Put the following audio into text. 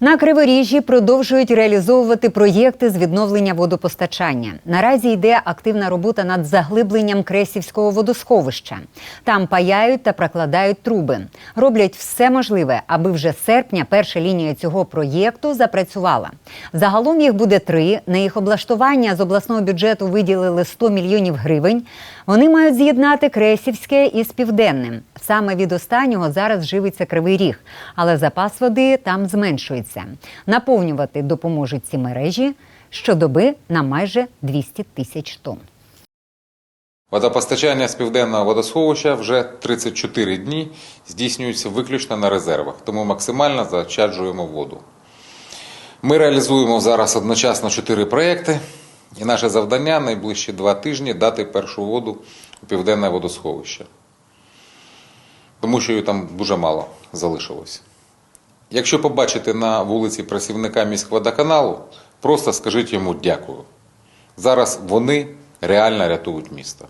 На Криворіжжі продовжують реалізовувати проєкти з відновлення водопостачання. Наразі йде активна робота над заглибленням Кресівського водосховища. Там паяють та прокладають труби. Роблять все можливе, аби вже з серпня перша лінія цього проєкту запрацювала. Загалом їх буде три. На їх облаштування з обласного бюджету виділили 100 мільйонів гривень. Вони мають з'єднати Кресівське із Південним. Саме від останнього зараз живиться Кривий Ріг, але запас води там зменшується. Наповнювати допоможуть ці мережі щодоби на майже 200 тисяч тонн. Водопостачання з південного водосховища вже 34 дні здійснюється виключно на резервах, тому максимально заощаджуємо воду. Ми реалізуємо зараз одночасно 4 проекти, і наше завдання найближчі два тижні дати першу воду у південне водосховище, тому що її там дуже мало залишилось. Якщо побачите на вулиці працівника міськводоканалу, просто скажіть йому дякую. Зараз вони реально рятують місто.